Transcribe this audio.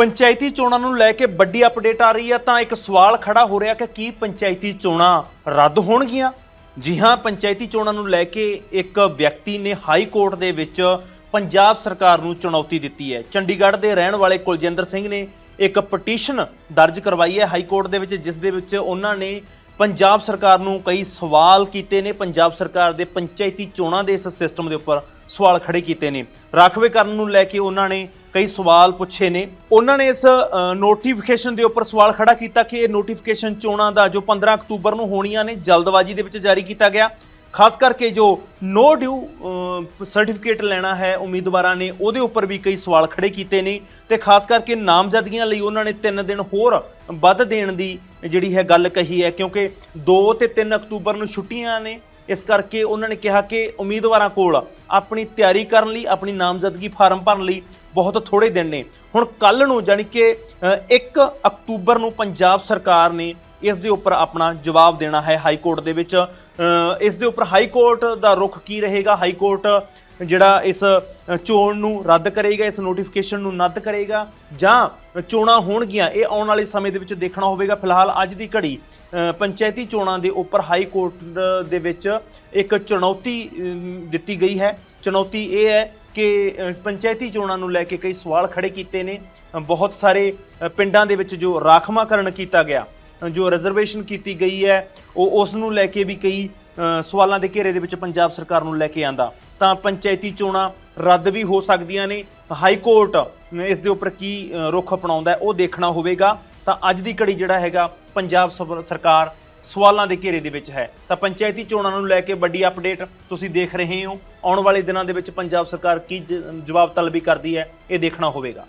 ਪੰਚਾਇਤੀ ਚੋਣਾਂ ਨੂੰ ਲੈ ਕੇ ਵੱਡੀ ਅਪਡੇਟ ਆ ਰਹੀ ਹੈ ਤਾਂ ਇੱਕ ਸਵਾਲ ਖੜਾ ਹੋ ਰਿਹਾ ਕਿ ਕੀ ਪੰਚਾਇਤੀ ਚੋਣਾਂ ਰੱਦ ਹੋਣਗੀਆਂ? ਜੀ ਹਾਂ, ਪੰਚਾਇਤੀ ਚੋਣਾਂ ਨੂੰ ਲੈ ਕੇ ਇੱਕ ਵਿਅਕਤੀ ਨੇ ਹਾਈ ਕੋਰਟ ਦੇ ਵਿੱਚ ਪੰਜਾਬ ਸਰਕਾਰ ਨੂੰ ਚੁਣੌਤੀ ਦਿੱਤੀ ਹੈ। ਚੰਡੀਗੜ੍ਹ ਦੇ ਰਹਿਣ ਵਾਲੇ ਕੁਲਜਿੰਦਰ ਸਿੰਘ ਨੇ ਇੱਕ ਪਟੀਸ਼ਨ ਦਰਜ ਕਰਵਾਈ ਹੈ ਹਾਈ ਕੋਰਟ ਦੇ ਵਿੱਚ, ਜਿਸ ਦੇ ਵਿੱਚ ਉਹਨਾਂ ਨੇ ਪੰਜਾਬ ਸਰਕਾਰ ਨੂੰ ਕਈ ਸਵਾਲ ਕੀਤੇ ਨੇ। ਪੰਜਾਬ ਸਰਕਾਰ ਦੇ ਪੰਚਾਇਤੀ ਚੋਣਾਂ ਦੇ ਇਸ ਸਿਸਟਮ ਦੇ ਉੱਪਰ ਸਵਾਲ ਖੜੇ ਕੀਤੇ ਨੇ। ਰਾਖਵੇਕਰਨ ਨੂੰ ਲੈ ਕੇ ਉਹਨਾਂ ਨੇ ਕਈ ਸਵਾਲ ਪੁੱਛੇ ਨੇ। ਉਹਨਾਂ ਨੇ ਇਸ ਨੋਟੀਫਿਕੇਸ਼ਨ ਦੇ ਉੱਪਰ ਸਵਾਲ ਖੜਾ ਕੀਤਾ ਕਿ ਇਹ ਨੋਟੀਫਿਕੇਸ਼ਨ ਚੋਣਾਂ ਦਾ ਜੋ 15 ਅਕਤੂਬਰ ਨੂੰ ਹੋਣੀਆਂ ਨੇ, ਜਲਦਬਾਜ਼ੀ ਦੇ ਵਿੱਚ ਜਾਰੀ ਕੀਤਾ ਗਿਆ। ਖਾਸ ਕਰਕੇ ਜੋ ਨੋ ਡਿਊ ਸਰਟੀਫਿਕੇਟ ਲੈਣਾ ਹੈ ਉਮੀਦਵਾਰਾਂ ਨੇ, ਉਹਦੇ ਉੱਪਰ ਵੀ ਕਈ ਸਵਾਲ ਖੜੇ ਕੀਤੇ ਨੇ। ਤੇ ਖਾਸ ਕਰਕੇ ਨਾਮਜ਼ਦਗੀਆਂ ਲਈ ਉਹਨਾਂ ਨੇ 3 ਦਿਨ ਹੋਰ ਵੱਧ ਦੇਣ ਦੀ ਜਿਹੜੀ ਹੈ ਗੱਲ ਕਹੀ ਹੈ, ਕਿਉਂਕਿ 2 ਤੇ 3 ਅਕਤੂਬਰ ਨੂੰ ਛੁੱਟੀਆਂ ਨੇ। ਇਸ ਕਰਕੇ ਉਹਨਾਂ ਨੇ ਕਿਹਾ ਕਿ ਉਮੀਦਵਾਰਾਂ ਕੋਲ ਆਪਣੀ ਤਿਆਰੀ ਕਰਨ ਲਈ ਆਪਣੀ ਨਾਮਜ਼ਦਗੀ ਫਾਰਮ ਭਰਨ ਲਈ ਬਹੁਤ ਥੋੜੇ ਦਿਨ ਨੇ। ਹੁਣ ਕੱਲ ਨੂੰ ਜਾਣੀ ਕਿ ਅ, 1 ਅਕਤੂਬਰ ਨੂੰ ਪੰਜਾਬ ਸਰਕਾਰ ਨੇ ਇਸ ਦੇ ਉੱਪਰ ਆਪਣਾ ਜਵਾਬ ਦੇਣਾ ਹੈ ਹਾਈ ਕੋਰਟ ਦੇ ਵਿੱਚ। ਇਸ ਦੇ ਉੱਪਰ ਹਾਈ ਕੋਰਟ ਦਾ ਰੁਖ ਕੀ ਰਹੇਗਾ? ਹਾਈ ਕੋਰਟ ਜਿਹੜਾ ਇਸ ਚੋਣ ਨੂੰ ਰੱਦ ਕਰੇਗਾ ਇਸ ਨੋਟੀਫਿਕੇਸ਼ਨ ਨੂੰ ਰੱਦ ਕਰੇਗਾ ਜਾਂ ਚੋਣਾਂ ਹੋਣਗੀਆਂ ਇਹ ਆਉਣ ਵਾਲੇ ਸਮੇਂ ਦੇ ਵਿੱਚ ਦੇਖਣਾ ਹੋਵੇਗਾ। ਫਿਲਹਾਲ ਅੱਜ ਦੀ ਘੜੀ ਪੰਚਾਇਤੀ ਚੋਣਾਂ ਦੇ ਉੱਪਰ ਹਾਈ ਕੋਰਟ ਦੇ ਵਿੱਚ ਇੱਕ ਚੁਣੌਤੀ ਦਿੱਤੀ ਗਈ ਹੈ। ਚੁਣੌਤੀ ਇਹ ਹੈ ਕਿ ਪੰਚਾਇਤੀ ਚੋਣਾਂ ਨੂੰ ਲੈ ਕੇ ਕਈ ਸਵਾਲ ਖੜੇ ਕੀਤੇ ਨੇ। ਬਹੁਤ ਸਾਰੇ ਪਿੰਡਾਂ ਦੇ ਵਿੱਚ ਜੋ ਰਾਖਵਾਂਕਰਨ ਕੀਤਾ ਗਿਆ ਜੋ ਰਿਜ਼ਰਵੇਸ਼ਨ ਕੀਤੀ ਗਈ ਹੈ ਉਹ ਉਸ ਨੂੰ ਲੈ ਕੇ ਵੀ ਕਈ ਸਵਾਲਾਂ ਦੇ ਘੇਰੇ ਦੇ ਵਿੱਚ ਪੰਜਾਬ ਸਰਕਾਰ ਨੂੰ ਲੈ ਕੇ ਆਂਦਾ। ਤਾਂ ਪੰਚਾਇਤੀ ਚੋਣਾਂ ਰੱਦ ਵੀ ਹੋ ਸਕਦੀਆਂ ਨੇ। ਹਾਈ ਕੋਰਟ ਇਸ ਦੇ ਉੱਪਰ ਕੀ ਅ, ਰੁਖ ਅਪਣਾਉਂਦਾ ਉਹ ਦੇਖਣਾ ਹੋਵੇਗਾ। ਤਾਂ ਅੱਜ ਦੀ ਘੜੀ ਜਿਹੜਾ ਹੈਗਾ ਪੰਜਾਬ ਸਭ- ਸਰਕਾਰ ਸਵਾਲਾਂ ਦੇ ਘੇਰੇ ਦੇ ਵਿੱਚ ਹੈ। ਤਾਂ ਪੰਚਾਇਤੀ ਚੋਣਾਂ ਨੂੰ ਲੈ ਕੇ ਵੱਡੀ ਅਪਡੇਟ ਤੁਸੀਂ ਦੇਖ ਰਹੇ ਹੋ। ਆਉਣ ਵਾਲੇ ਦਿਨਾਂ ਦੇ ਵਿੱਚ ਪੰਜਾਬ ਸਰਕਾਰ ਕੀ ਜ- ਜਵਾਬ ਤਲਬੀ ਕਰਦੀ ਹੈ, ਇਹ ਦੇਖਣਾ ਹੋਵੇਗਾ।